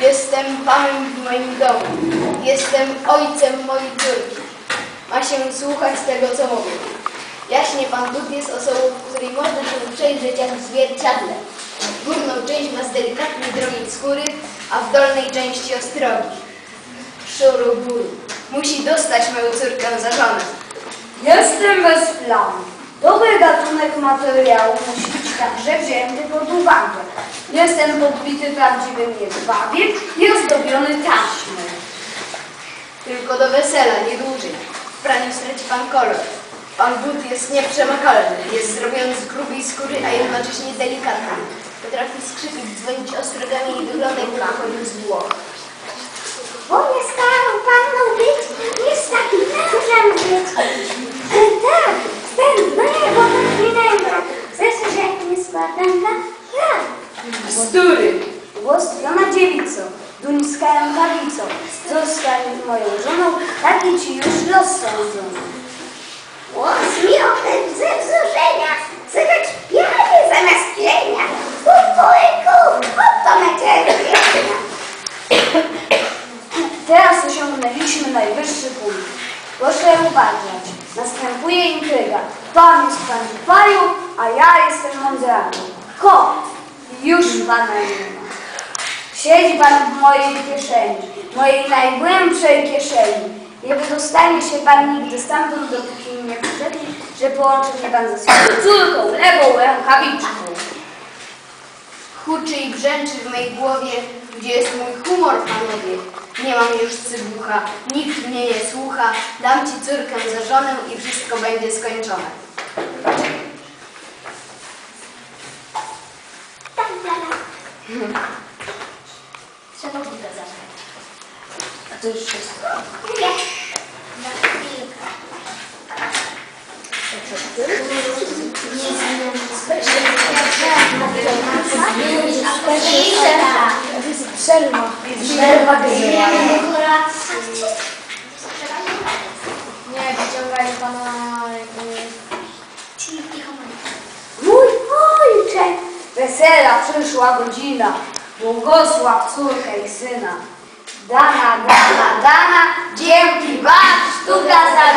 Jestem panem w moim domu. Jestem ojcem mojej córki. Ma się słuchać tego, co mówię. Jaśnie pan Bóg jest osobą, której można się przejrzeć jak w zwierciadle. Górną część ma z delikatnej drogiej skóry, a w dolnej części ostrogi. Szuru. Musi dostać moją córkę za żonę. Jestem bez planu. Dobry gatunek materiału musi być także wzięty pod uwagę. Jestem podbity prawdziwym jedwabiem i ozdobiony taśmą. Tylko do wesela, nie dłużej. W praniu straci pan kolor. Pan but jest nieprzemakalny. Jest zrobiony z grubej skóry, a jednocześnie delikatny. Potrafi skrzypić, dzwonić ostrogami i wygląda jakby pochodził z Włoch. Bo nie starą panną być, jest takim mężem być. Tak, ten mojego podwinnego. Zresztą, że jak nie składanka, ja. Bzdury! Głos Jona dziewicą, duńska rękawicą. Zostaniesz moją żoną, taki ci już los sądzony. Głos mi okręt ze wzruszenia, słychać pianie zamiast pienia. Kukuryku, oto me cierpienia. Teraz osiągnęliśmy najwyższy punkt. Proszę uważać. Następuje intryga. Pan jest pan Paju, a ja jestem Mądraką. Kot! Już pana nie ma. Siedzi pan w mojej kieszeni, mojej najgłębszej kieszeni. Nie wydostanie się pan nigdy stamtąd, dopóki nie poczeknie, że połączy mnie pan ze swoją córką, lewą rękawiczką. Huczy i brzęczy w mojej głowie, gdzie jest mój humor, panowie. Nie mam już cybucha, nikt mnie nie słucha. Dam ci córkę za żonę i wszystko będzie skończone. Trzeba to zabrać. A to już wszystko. Nie. Na chwilkę. Przerwa. Przerwa Nie, wyciągaj pana... Mój ojcze! Wesela przyszła godzina. Błogosław córkę i syna. Dana, dana, dana, dzięki wam sztuka zagrana.